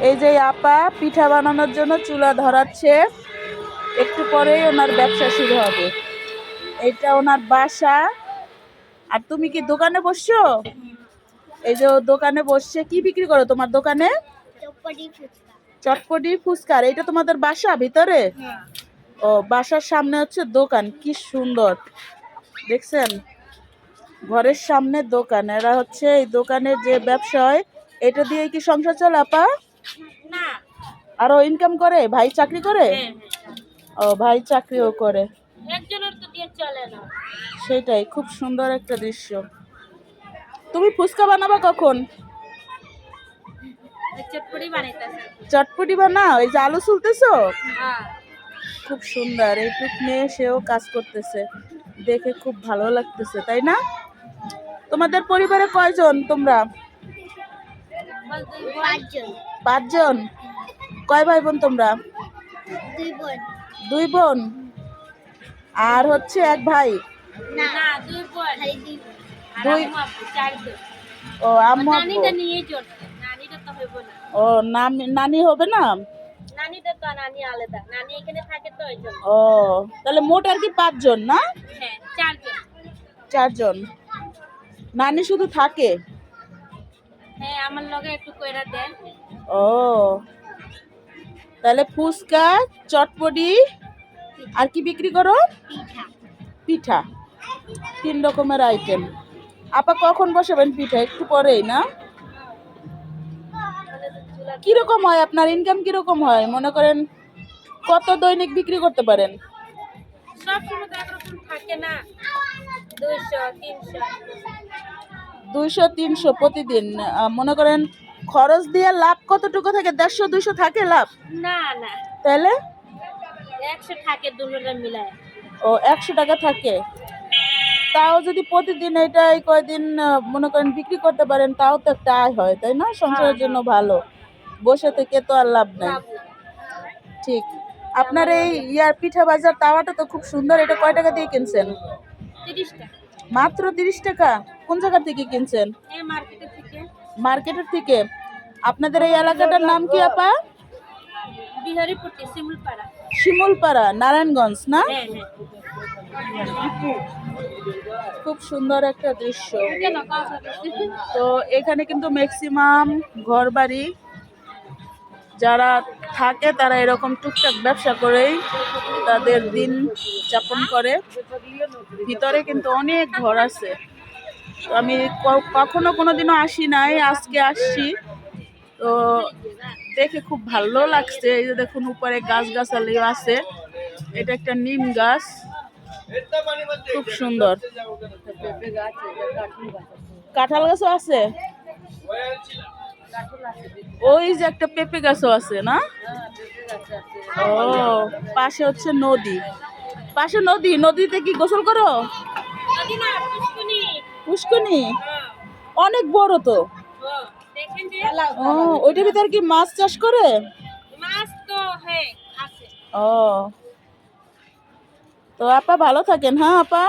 এই যে আপা পিঠা বানানোর জন্য চুলা ধরাচ্ছে। একটু পরেই ওনার ব্যবসা শুরু হবে। এটা ওনার বাসা। আর তুমি কি দোকানে বসছো? এই যে দোকানে বসছে। কি বিক্রি করো তোমার দোকানে? চটপটি ফুচকা। চটপটি ফুচকার এটা তোমাদের বাসা ভিতরে? হ্যাঁ। ও বাসার সামনে হচ্ছে দোকান। কি সুন্দর। দেখছেন? ঘরের সামনে দোকান। এরা হচ্ছে এই দোকানের যে ব্যবসা হয় এটা দিয়ে কি সংসার চলে আপা? আরও ইনকাম করে? ভাই চাকরি করে? হ্যাঁ ও ভাই চাকরিও করে। একজনের তো দিয়ে চলে না। সেটাই খুব সুন্দর একটা দৃশ্য। তুমি ফুচকা বানাবা কখন? চটপটি বানাইতেছে। চটপটি বানাও? এই যে আলু চুলতেছো হ্যাঁ। খুব সুন্দর এইটুক মেয়ে সেও কাজ করতেছে। দেখে খুব ভালো লাগতেছে তাই না? তোমাদের পরিবারে কয়জন তোমরা? পাঁচজন? কয় ভাই বোন তোমরা? দুই বোন। দুই বোন? আর হচ্ছে এক ভাই? ও আম্মু ও নানি হবে না? ও তাহলে মোট আর কি পাঁচজন না? হ্যাঁ চারজন। চারজন। নানি শুধু থাকে? হ্যাঁ আমার লগে একটু কইরা দেন। ও। তাহলে ফুচকা চটপটি আর কি বিক্রি করো? পিঠা। তিন রকমের আইটেম আপা কখন বসাবেন পিঠা? একটু পরেই না? কীরকম হয়? আপনার ইনকাম কীরকম হয়? মনে করেন কত দৈনিক বিক্রি করতে পারেন? দুইশো তিনশো। প্রতিদিন। মনে করেন খরচ দিয়ে লাভ কতটুকু থাকে? দেড়শো দুইশো থাকে লাভ? না না। তাহলে? একশো থাকে দুটোটা মিলায়। ও একশো টাকা থাকে। তাও যদি প্রতিদিন এটা এই কয়দিন মনে করেন বিক্রি করতে পারেন তাও তো একটা আয় হয় তাই না? সংসারের জন্য ভালো। বসে থেকে তো আর লাভ নাই। ঠিক। আপনার এই ইয়ার পিঠা বাজার তাওয়াটা তো খুব সুন্দর। এটা কয় টাকা দিয়ে কিনছেন? মাত্র তিরিশ টাকা? কোন জায়গা থেকে কিনছেন? মার্কেটের থেকে। আপনাদের এই এলাকাটার নাম কি আপা? বিহারিপট্টি শিমুলপাড়া। শিমুলপাড়া নারায়ণগঞ্জ না? হ্যাঁ হ্যাঁ। খুব সুন্দর একটা দৃশ্য? তো এখানে কিন্তু ম্যাক্সিমাম ঘর বাড়ি যারা থাকে তারা এরকম টুকটাক ব্যবসা করেই তাদের দিন যাপন করে। ভিতরে কিন্তু অনেক ঘর আছে। আমি কখনো কোনোদিনও আসি নাই, আজকে আসছি। তো দেখে খুব ভালো লাগছে, এই যে দেখুন উপরে গাছ গাছালি আছে। এটা একটা নিম গাছ। খুব সুন্দর। কাঁঠাল গাছও আছে? ওই যে একটা পেঁপে গাছও আছে, না? ও, পাশে হচ্ছে নদী। পাশে নদী, নদীতে কি গোসল করো। পুষ্কনি। অনেক বড় তো। ও, ওইটার ভিতরে কি মাছ চাষ করে? ও। তো আপা ভালো থাকেন হ্যাঁ আপা?